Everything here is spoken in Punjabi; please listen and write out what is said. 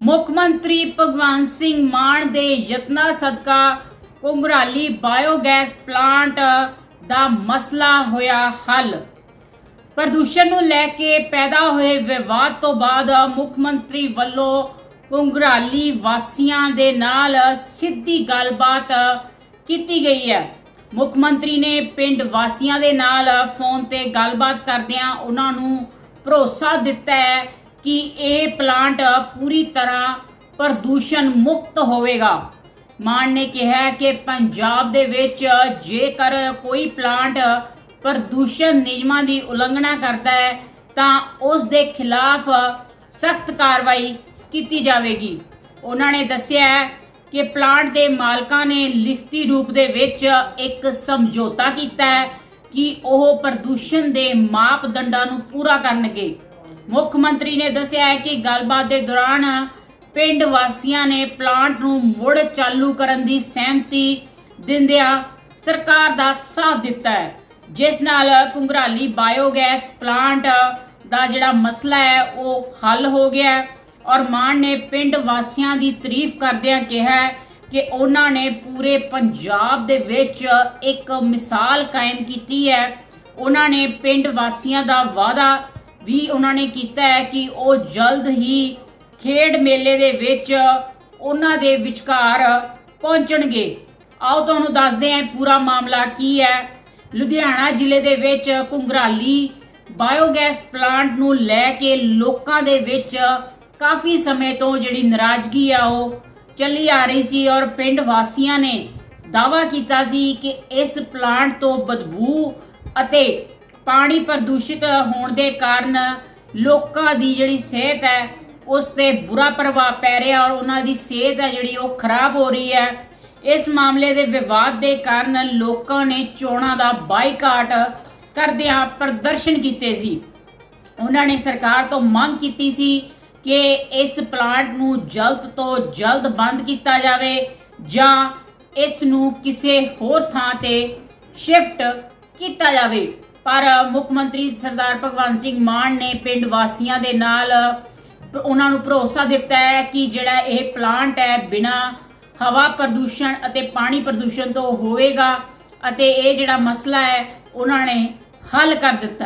ਮੁੱਖ ਮੰਤਰੀ ਭਗਵੰਤ ਸਿੰਘ ਮਾਨ ਦੇ ਯਤਨਾਂ ਸਦਕਾ ਕੁੰਗਰਾਲੀ ਬਾਇਓਗੈਸ ਪਲਾਂਟ ਦਾ ਮਸਲਾ ਹੋਇਆ ਹੱਲ। ਪ੍ਰਦੂਸ਼ਣ ਨੂੰ ਲੈ ਕੇ ਪੈਦਾ ਹੋਏ ਵਿਵਾਦ ਤੋਂ ਬਾਅਦ ਮੁੱਖ ਮੰਤਰੀ ਵੱਲੋਂ ਕੁੰਗਰਾਲੀ ਵਾਸੀਆਂ ਦੇ ਨਾਲ ਸਿੱਧੀ ਗੱਲਬਾਤ ਕੀਤੀ ਗਈ ਹੈ। ਮੁੱਖ ਮੰਤਰੀ ਨੇ ਪਿੰਡ ਵਾਸੀਆਂ ਦੇ ਨਾਲ ਫੋਨ ਤੇ ਗੱਲਬਾਤ ਕਰਦਿਆਂ ਉਹਨਾਂ ਨੂੰ ਭਰੋਸਾ ਦਿੱਤਾ ਹੈ ਕਿ ਇਹ ਪਲਾਂਟ ਪੂਰੀ ਤਰ੍ਹਾਂ ਪ੍ਰਦੂਸ਼ਣ ਮੁਕਤ ਹੋਵੇਗਾ। ਮਾਨ ਨੇ ਕਿਹਾ ਕਿ ਪੰਜਾਬ ਦੇ ਵਿੱਚ ਜੇਕਰ ਕੋਈ ਪਲਾਂਟ ਪ੍ਰਦੂਸ਼ਣ ਨਿਯਮਾਂ ਦੀ ਉਲੰਘਣਾ ਕਰਦਾ ਹੈ, ਤਾਂ ਉਸ ਦੇ ਖਿਲਾਫ ਸਖਤ ਕਾਰਵਾਈ ਕੀਤੀ ਜਾਵੇਗੀ। ਉਹਨਾਂ ਨੇ ਦੱਸਿਆ ਕਿ ਪਲਾਂਟ ਦੇ ਮਾਲਕਾਂ ਨੇ ਲਿਖਤੀ ਰੂਪ ਦੇ ਵਿੱਚ ਇੱਕ ਸਮਝੌਤਾ ਕੀਤਾ ਹੈ ਕਿ ਉਹ ਪ੍ਰਦੂਸ਼ਣ ਦੇ ਮਾਪਦੰਡਾਂ ਨੂੰ ਪੂਰਾ ਕਰਨਗੇ। ਮੁੱਖ ਮੰਤਰੀ ਨੇ ਦੱਸਿਆ ਹੈ ਕਿ ਗੱਲਬਾਤ ਦੇ ਦੌਰਾਨ ਪਿੰਡ ਵਾਸੀਆਂ ਨੇ ਪਲਾਂਟ ਨੂੰ ਮੁੜ ਚਾਲੂ ਕਰਨ ਦੀ ਸਹਿਮਤੀ ਦਿੰਦਿਆਂ ਸਰਕਾਰ ਦਾ ਸਾਥ ਦਿੱਤਾ ਹੈ, ਜਿਸ ਨਾਲ ਕੁੰਗਰਾਲੀ ਬਾਇਓਗੈਸ ਪਲਾਂਟ ਦਾ ਜਿਹੜਾ ਮਸਲਾ ਹੈ, ਉਹ ਹੱਲ ਹੋ ਗਿਆ ਹੈ। ਔਰ ਮਾਨ ਨੇ ਪਿੰਡ ਵਾਸੀਆਂ ਦੀ ਤਾਰੀਫ ਕਰਦਿਆਂ ਕਿਹਾ ਕਿ ਉਹਨਾਂ ਨੇ ਪੂਰੇ ਪੰਜਾਬ ਦੇ ਵਿੱਚ ਇੱਕ ਮਿਸਾਲ ਕਾਇਮ ਕੀਤੀ ਹੈ। ਉਹਨਾਂ ਨੇ ਪਿੰਡ ਵਾਸੀਆਂ ਦਾ ਵਾਅਦਾ ਵੀ ਉਹਨਾਂ ਨੇ ਕੀਤਾ ਹੈ ਕਿ ਉਹ ਜਲਦ ਹੀ ਖੇਡ ਮੇਲੇ ਦੇ ਵਿੱਚ ਉਹਨਾਂ ਦੇ ਵਿਚਕਾਰ ਪਹੁੰਚਣਗੇ। ਆਓ ਤੁਹਾਨੂੰ ਦੱਸਦੇ ਹਾਂ ਪੂਰਾ ਮਾਮਲਾ ਕੀ ਹੈ। ਲੁਧਿਆਣਾ ਜ਼ਿਲ੍ਹੇ ਦੇ ਵਿੱਚ ਕੁੰਗਰਾਲੀ ਬਾਇਓਗੈਸ ਪਲਾਂਟ ਨੂੰ ਲੈ ਕੇ ਲੋਕਾਂ ਦੇ ਵਿੱਚ ਕਾਫੀ ਸਮੇਂ ਤੋਂ ਜਿਹੜੀ ਨਾਰਾਜ਼ਗੀ ਆ ਉਹ ਚੱਲੀ ਆ ਰਹੀ ਸੀ ਔਰ ਪਿੰਡ ਵਾਸੀਆਂ ਨੇ ਦਾਵਾ ਕੀਤਾ ਸੀ ਕਿ ਇਸ ਪਲਾਂਟ ਤੋਂ ਬਦਬੂ ਅਤੇ ਪਾਣੀ ਪ੍ਰਦੂਸ਼ਿਤ ਹੋਣ ਦੇ ਕਾਰਨ ਲੋਕਾਂ ਦੀ ਜਿਹੜੀ ਸਿਹਤ ਹੈ, ਉਸ ਤੇ ਬੁਰਾ ਪ੍ਰਭਾਵ ਪੈ ਰਿਹਾ ਔਰ ਉਹਨਾਂ ਦੀ ਸਿਹਤ ਹੈ ਜਿਹੜੀ ਉਹ ਖਰਾਬ ਹੋ ਰਹੀ ਹੈ। ਇਸ ਮਾਮਲੇ ਦੇ ਵਿਵਾਦ ਦੇ ਕਾਰਨ ਲੋਕਾਂ ਨੇ ਚੋਣਾਂ ਦਾ ਬਾਈਕਾਟ ਕਰਦਿਆਂ ਪ੍ਰਦਰਸ਼ਨ ਕੀਤੇ ਸੀ। ਉਹਨਾਂ ਨੇ ਸਰਕਾਰ ਤੋਂ ਮੰਗ ਕੀਤੀ ਸੀ ਕਿ ਇਸ ਪਲਾਂਟ ਨੂੰ ਜਲਦ ਤੋਂ ਜਲਦ ਬੰਦ ਕੀਤਾ ਜਾਵੇ ਜਾਂ ਇਸ ਨੂੰ ਕਿਸੇ ਹੋਰ ਥਾਂ ਤੇ ਸ਼ਿਫਟ ਕੀਤਾ ਜਾਵੇ। ਪਰ ਮੁੱਖ ਮੰਤਰੀ ਸਰਦਾਰ ਭਗਵੰਤ ਸਿੰਘ ਮਾਨ ਨੇ ਪਿੰਡ ਵਾਸੀਆਂ ਦੇ ਨਾਲ ਉਹਨਾਂ ਨੂੰ ਭਰੋਸਾ ਦਿੱਤਾ ਹੈ ਕਿ ਜਿਹੜਾ ਇਹ ਪਲਾਂਟ ਹੈ, ਬਿਨਾ ਹਵਾ ਪ੍ਰਦੂਸ਼ਣ ਅਤੇ ਪਾਣੀ ਪ੍ਰਦੂਸ਼ਣ ਤੋਂ ਹੋਵੇਗਾ ਅਤੇ ਇਹ ਜਿਹੜਾ ਮਸਲਾ ਹੈ, ਉਹਨਾਂ ਨੇ ਹੱਲ ਕਰ ਦਿੱਤਾ